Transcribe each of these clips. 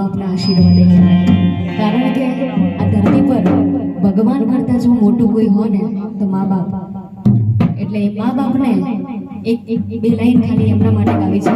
બાપના આશીર્વાદ કારણ કે આ ધરતી પર ભગવાન કરતાં જો મોટું કોઈ હોય ને, તો મા બાપ. એટલે મા બાપને એક બે લાઈન ખાલી એમના માટે ગાવી છે.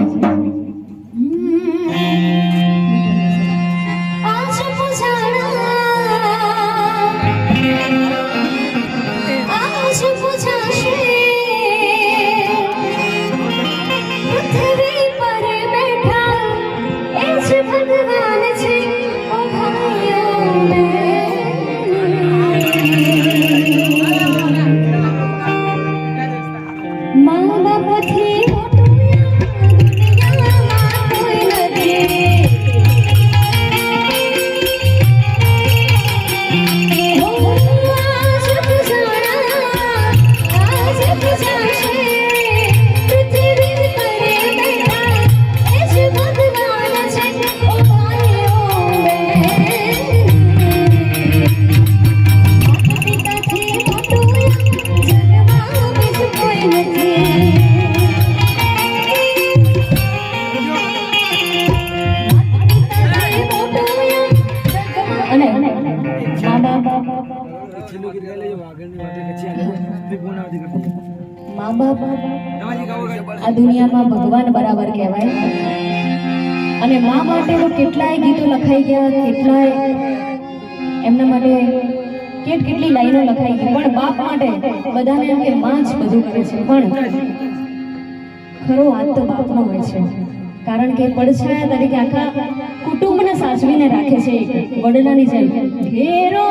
લખાઈ ગયા, કેટલાય એમના માટે કેટ કેટલી લાઈનો લખાઈ ગઈ, પણ બાપ માટે બધાને એમ કે માં જ બધું કરે છે, પણ ખરો હાથ તો બાપનો હોય છે. કારણ કે પડછાયા તરીકે આખા કુટુંબને સાચવીને રાખે છે વડલાની જેમ. ઘેરો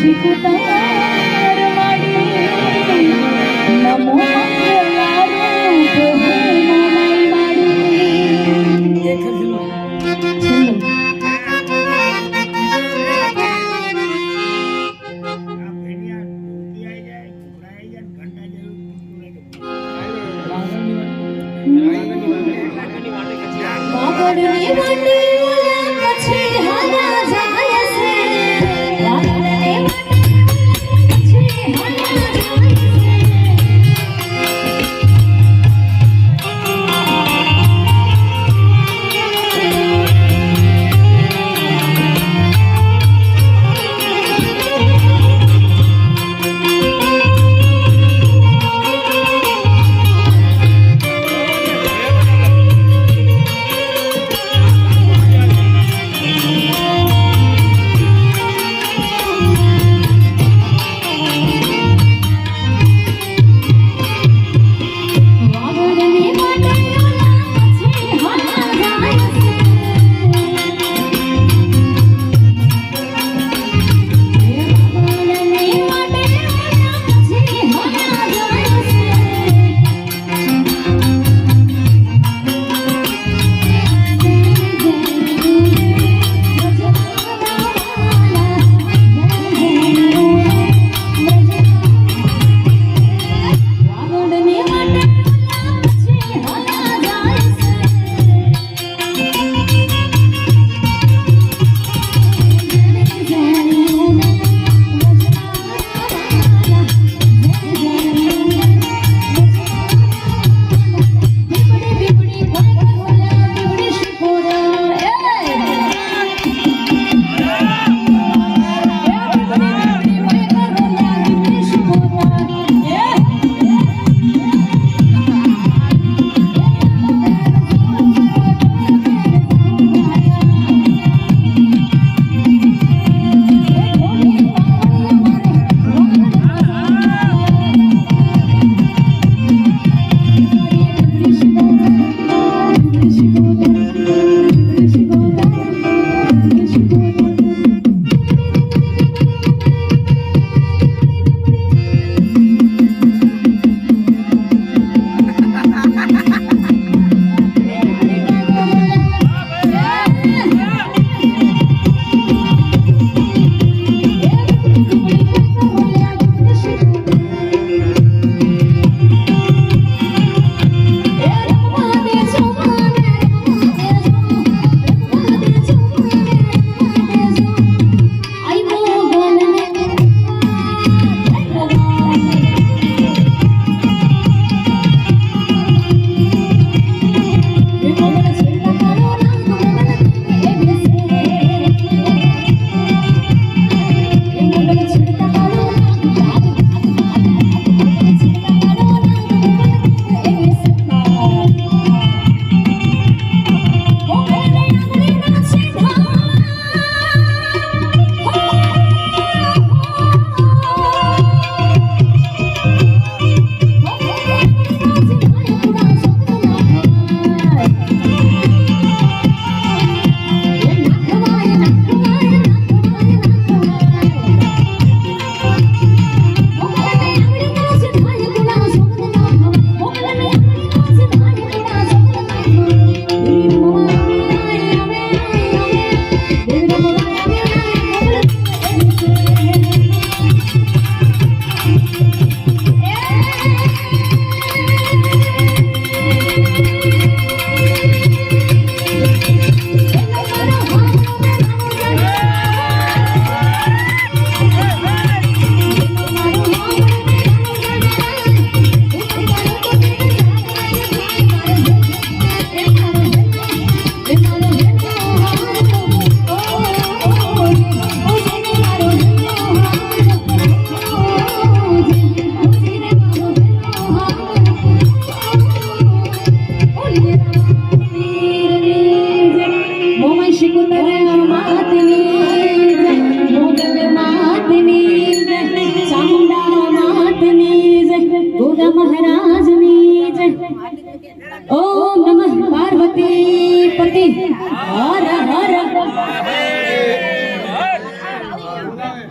Siku.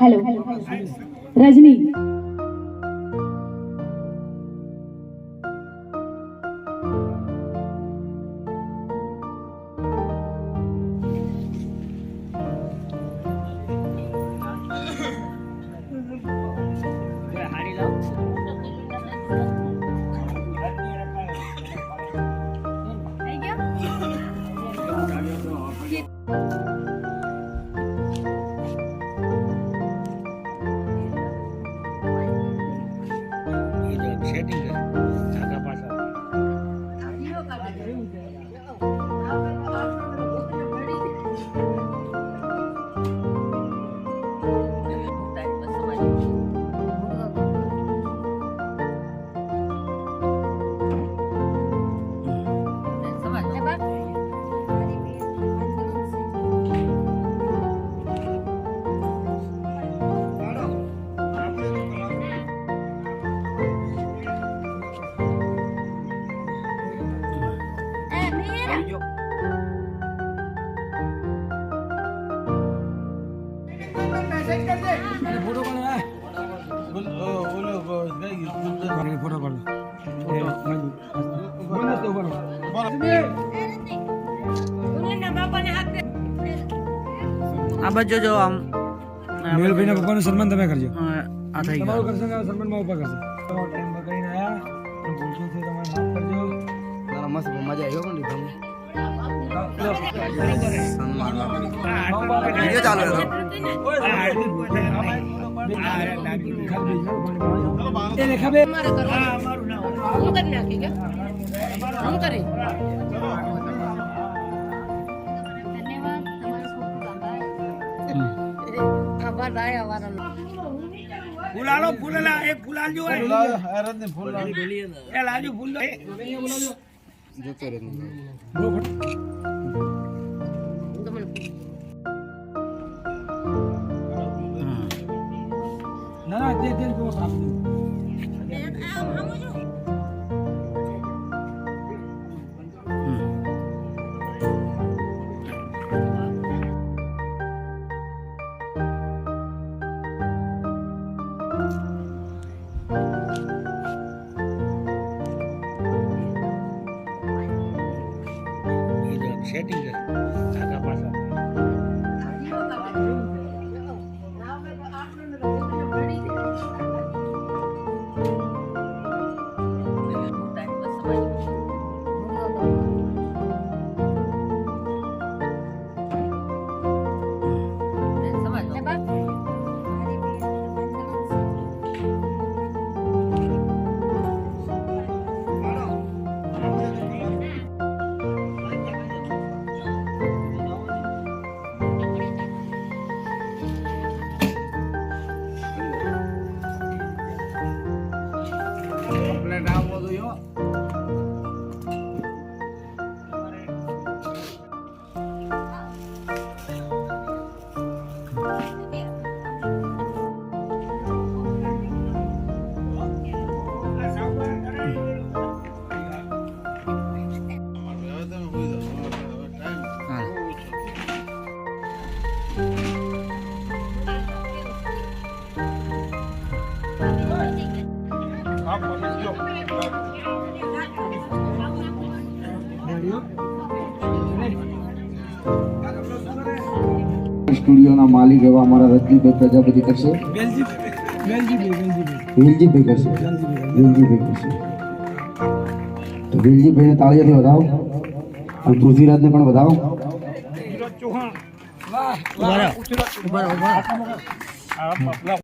Hello. Rajni. આ બાજુ જો આમ. મેલભાઈ ના પપ્પાનું સન્માન તમે કરજો. આ થઈ ગયું. તમારું કરશે ને સન્માનમાં પપ્પા કરશે? તમારો ટાઈમ બગાડીને આયા. અને ભૂલચૂકથી તમે માફ કરજો. મસ્ત મજા આવ્યો પણ લીધો ચાલુ હતો. એને ખબર ફૂલાલો ફૂલેલા એક ફૂલાલ જો એ લાજુ ફૂલ. જતો રહે ના ના તે તે તો સાફ Bye. સ્ટુડિયોના માલિક એવા અમારા રજનીભાઈ પ્રજાપતિ કરશે. વેલજીભાઈ કરશે. વેલજીભાઈ કરશે. તો વેલજીભાઈને તાળીઓથી વધાવો. અને પૃથ્વીરાજને પણ વધાવો. ઊભા